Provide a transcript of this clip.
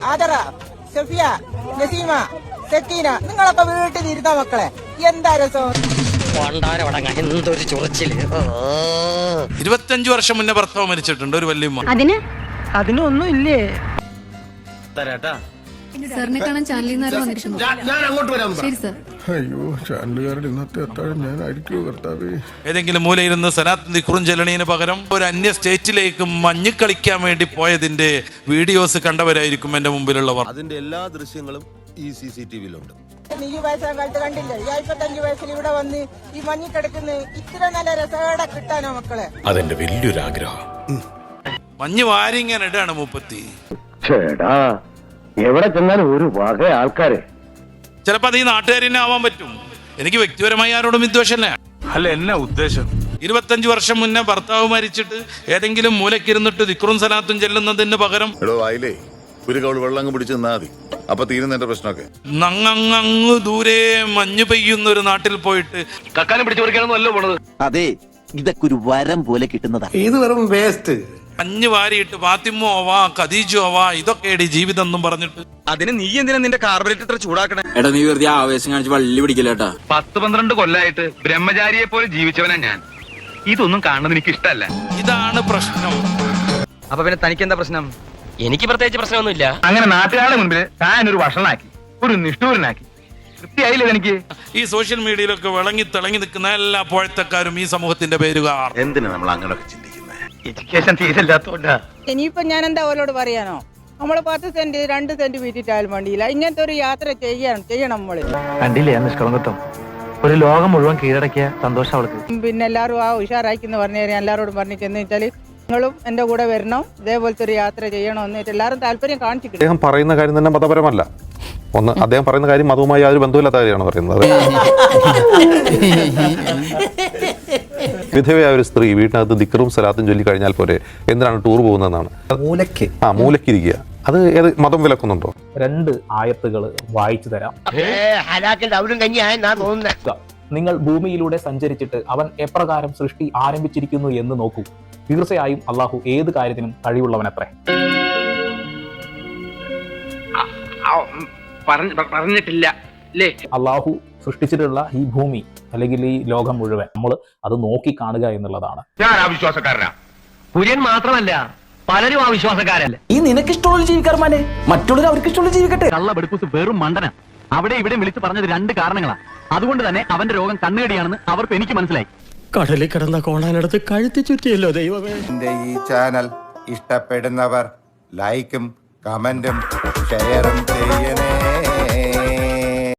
ആദറ സഫിയ നസീമ സക്കീന നിങ്ങളൊക്കെ വീട്ടിൽ ഇരുന്ന മക്കളെ. എന്താ രസം എന്തൊരു ചൊറിച്ചിൽ? ഓ. ഇരുപത്തഞ്ചു വർഷം മുന്നേ ഭർത്താവ് മരിച്ചിട്ടുണ്ട് ഒരു വല്യമ്മ. അതിന്? അതിനൊന്നും ഇല്ലേ സാറിനെ കാണാൻ ചാനലിൽ നിന്ന് വന്നിരിക്കുന്നു ശരി സാർ. അയ്യോ ചാനലുകാരുടെ ഇന്നത്തെ അത്താഴം ഞാനായിരിക്കുമോ കർത്താവേ? ഏതെങ്കിലും മൂലയിരുന്ന് സനാത്തി കുറുഞ്ചെലണീന് പകരം ഒരു അന്യ സ്റ്റേറ്റിലേക്ക് മഞ്ഞ് കളിക്കാൻ വേണ്ടി പോയതിന്റെ വീഡിയോസ് കണ്ടവരായിരിക്കും എന്റെ മുമ്പിലുള്ളവർ. അതിന്റെ എല്ലാ ദൃശ്യങ്ങളും ഈ സി സി ടി വിയിലുണ്ട്. ഈ വയസ്സാം കാലത്ത് കണ്ടില്ലേ? ഈ അമ്പത്തഞ്ചു വയസ്സിൽ ഇവിടെ വന്ന് ഈ മഞ്ഞി കിടക്കുന്ന ഇത്ര നല്ല രസകട കിട്ടാനോ മക്കളെ. അതെന്റെ വലിയൊരു ആഗ്രഹം മഞ്ഞ് വാരിങ്ങനെ ഇടാണ് മൂപ്പത്തി. ചേടാ. എവിടെ ചെന്നാലും ഒരു വക ആൾക്കാരെ. ചിലപ്പോ അത് ഈ നാട്ടുകാരനെ ആവാൻ പറ്റും. എനിക്ക് വ്യക്തിപരമായി ആരോടും വിദ്വേഷമല്ല അല്ല എന്നാ ഉദ്ദേശം? ഇരുപത്തഞ്ചു വർഷം മുന്നേ ഭർത്താവ് മരിച്ചിട്ട് ഏതെങ്കിലും മൂലക്കിരുന്നിട്ട് ദിക്റും സലാത്തും ചെല്ലുന്നതിന് പകരം എടോ ആയില്ലേ ഒരു കവൾ വെള്ളം പിടിച്ച് നിന്നാ മതി. അപ്പൊ തീരുന്ന എന്റെ പ്രശ്നമൊക്കെ. നങ്ങങ്ങ് ദൂരെ മഞ്ഞു പെയ്യുന്ന ഒരു നാട്ടിൽ പോയിട്ട് അതെ ഇതൊക്കെ ഒരു വരം പോലെ കിട്ടുന്നതാണ് ഏത് വെറും വേസ്റ്റ്? മഞ്ഞ് വാരിയിട്ട് ഫാത്തിമോ ആവാ ഖദീജോ ആവാ ഇതൊക്കെ ജീവിതം എന്നും പറഞ്ഞിട്ട്. അതിന് നീ എന്തിനാ നിന്റെ കാർബറേറ്റർ ഇത്ര ചൂടാക്കണേ? എടാ നീ വെറുതെ ആവേശം കാണിച്ച് വള്ളി പിടിക്കില്ലേട്ടാ പത്ത് പന്ത്രണ്ട് കൊല്ലായിട്ട് ബ്രഹ്മചാരിയെ പോലെ ജീവിച്ചവനാ ഞാൻ. ഇതൊന്നും കാണുന്നത് എനിക്ക് ഇഷ്ടമല്ല ഇതാണ് പ്രശ്നം. അപ്പൊ പിന്നെ തനിക്ക് എന്താ പ്രശ്നം? എനിക്ക് പ്രത്യേകിച്ച് പ്രശ്നമൊന്നുമില്ല. അങ്ങനെ നാട്ടുകാരുടെ മുൻപിൽ താൻ ഒരു വഷളനാക്കി ഒരു നിഷ്ഠൂരനാക്കി. തൃപ്തിയായില്ലേ എനിക്ക് ഈ സോഷ്യൽ മീഡിയയിലൊക്കെ വിളങ്ങി തിളങ്ങി നിൽക്കുന്ന എല്ലാ പോഴത്തക്കാരും ഈ സമൂഹത്തിന്റെ പേരുകാർ. എന്തിനാ നമ്മൾ അങ്ങനെയൊക്കെ എഡ്യൂക്കേഷൻ തീരില്ലാത്തോണ്ടാ ഇനിയിപ്പോ ഞാൻ എന്താ അവരോട് പറയാനോ? നമ്മൾ പത്ത് സെന്റ് രണ്ട് സെന്റ് വീട്ടിട്ടാലും വേണ്ടിയില്ല ഇങ്ങനത്തെ ഒരു യാത്ര ചെയ്യണം ചെയ്യണം നമ്മൾ. കണ്ടില്ലേ ആ നിഷ്കളങ്കത്വം ഒരു ലോകം മുഴുവൻ കീഴടക്കിയ സന്തോഷം അവൾക്ക്. പിന്നെ എല്ലാവരും ആ ഉഷാറായിക്കെന്ന് പറഞ്ഞു ഞാൻ എല്ലാവരോടും പറഞ്ഞിട്ടെന്ന് വെച്ചാൽ നിങ്ങളും എന്റെ കൂടെ വരണം ഇതേപോലത്തെ ഒരു യാത്ര ചെയ്യണം എന്നിട്ട് എല്ലാവരും താല്പര്യം കാണിച്ചിട്ടുണ്ട്. അദ്ദേഹം പറയുന്ന കാര്യം തന്നെ മതപരമല്ല. ഒന്ന് അദ്ദേഹം പറയുന്ന കാര്യം മതവുമായി യാതൊരു ബന്ധമില്ലാത്ത കാര്യമാണ് പറയുന്നത്. വിധവയായ ഒരു സ്ത്രീ വീട്ടിനകത്ത് ദിക്കറും സലാത്തും ചൊല്ലി കഴിഞ്ഞാൽ പോരെ? എന്തിനാണ് ടൂർ പോകുന്നതെന്നാണ്? മൂലയ്ക്ക്. ആ മൂലക്കിരിക്കുക അത് ഏത് മതം വിലക്കുന്നുണ്ടോ? രണ്ട് ആയത്തുകൾ വായിച്ചു തരാം. നിങ്ങൾ ഭൂമിയിലൂടെ സഞ്ചരിച്ചിട്ട് അവൻ എപ്രകാരം സൃഷ്ടി ആരംഭിച്ചിരിക്കുന്നു എന്ന് നോക്കൂ. തീർച്ചയായും അള്ളാഹു ഏത് കാര്യത്തിനും കഴിവുള്ളവനത്രേ. പറഞ്ഞിട്ടില്ല അള്ളാഹു സൃഷ്ടിച്ചിട്ടുള്ള ഈ ഭൂമി അല്ലെങ്കിൽ ഈ ലോകം മുഴുവൻ നമ്മൾ അത് നോക്കി കാണുക എന്നുള്ളതാണ്. ഞാൻ ആ വിശ്വാസക്കാരനാ കുര്യൻ മാത്രമല്ല പലരും ആ ഈ നിനക്ക് ഇഷ്ടമുള്ള ജീവിക്കാർമാനെ മറ്റുള്ളവർ അവർക്ക് ഇഷ്ടമുള്ള ജീവിക്കട്ടെ? കള്ള ബെടുക്കൂസ് വെറും മണ്ടന. അവിടെ ഇവിടെ വിളിച്ചു പറഞ്ഞത് രണ്ട് കാരണങ്ങളാ. അതുകൊണ്ട് തന്നെ അവന്റെ രോഗം കണ്ണുകടിയാണെന്ന് അവർക്ക് എനിക്ക് മനസ്സിലായി. കടലിൽ കിടന്ന കോണാനടുത്ത് കഴുത്തി ചുറ്റിയല്ലോ ദൈവമേ. എന്റെ ഈ ചാനൽ ഇഷ്ടപ്പെടുന്നവർ ലൈക്കും കമന്റും ഷെയറും ചെയ്യേ